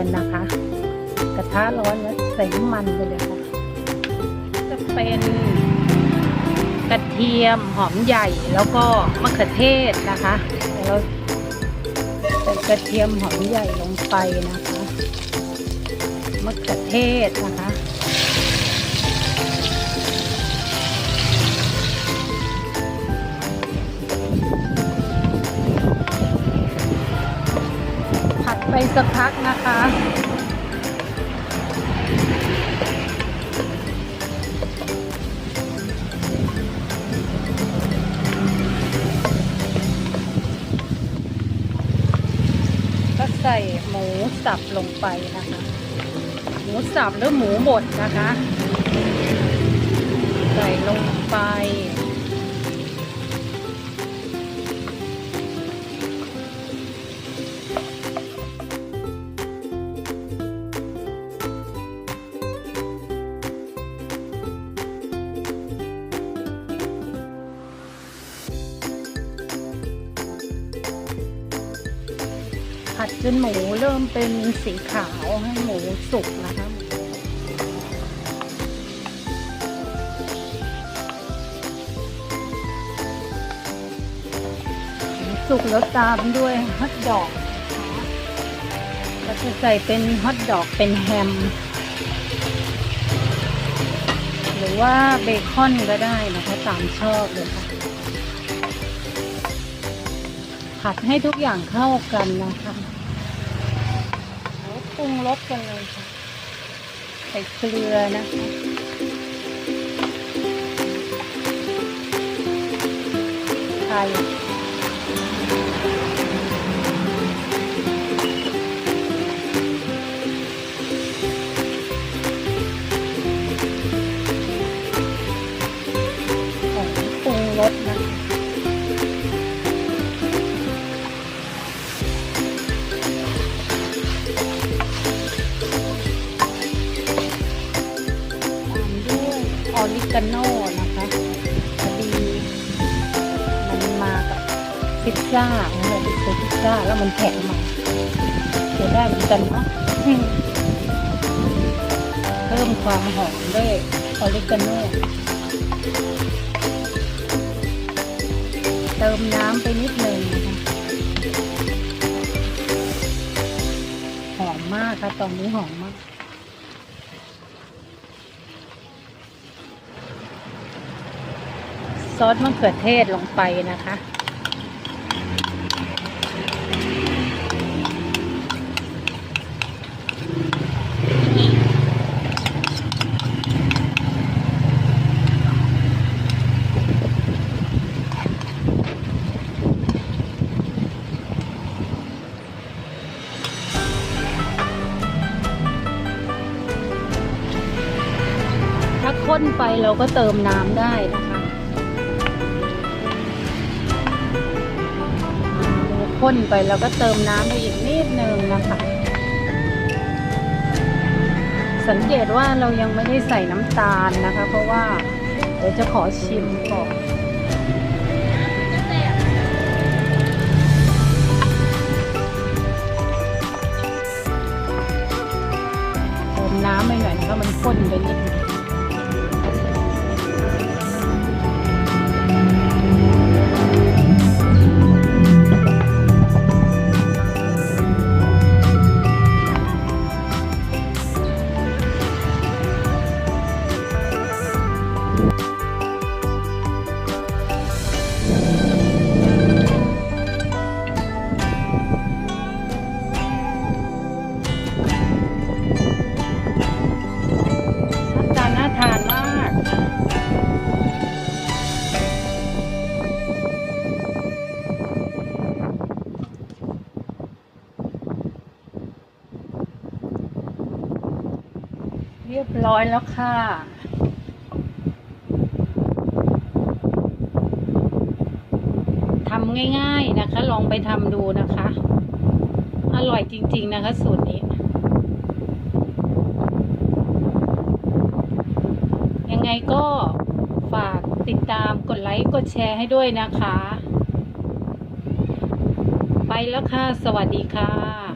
กันนะคะ กระทะร้อนแล้วใส่น้ำมันไปเลยค่ะจะเป็นกระเทียมหอมใหญ่แล้วก็มะเขือเทศนะคะแล้วเราใส่กระเทียมหอมใหญ่ลงไปนะคะมะเขือเทศนะคะ สักพักนะคะ ก็ใส่หมูสับลงไปนะคะ หมูสับหรือหมูบดนะคะ ใส่ลงไป จนหมูเริ่มเป็นสีขาวให้หมูสุกนะคะหมูสุกแล้วตามด้วยฮอทดอกนะคะก็จะใส่เป็นฮอทดอกเป็นแฮม หรือว่าเบคอนก็ได้นะคะตามชอบเลยค่ะ ผัดให้ทุกอย่างเข้ากันนะคะ ปรุงรสกันเลยค่ะ ใส่เกลือนะคะไข่ กาโน่นะคะพอดีมันมากับพิซซ่าเราไปซื้อพิซซ่าแล้วมันแถมมาเดี๋ยวได้เหมือนกันเนาะเพิ่มความหอมด้วยออริกาโน่เติมน้ำไปนิดหนึ่งนะคะหอมมากค่ะตอนนี้หอมมาก ซอสมะเขือเทศลงไปนะคะ ถ้าข้นไปเราก็เติมน้ำได้นะคะ ข้นไปแล้วก็เติมน้ำไปอีกนิดนึงนะคะ สังเกตว่าเรายังไม่ได้ใส่น้ำตาลนะคะ เพราะว่าเดี๋ยวจะขอชิมก่อนเติมน้ำไปหน่อยนะคะมันข้นไปนิดนึง เรียบร้อยแล้วค่ะ ทำง่ายๆนะคะ ลองไปทำดูนะคะ อร่อยจริงๆนะคะสูตรนี้ ยังไงก็ฝากติดตามกดไลค์ กดแชร์ให้ด้วยนะคะ ไปแล้วค่ะ สวัสดีค่ะ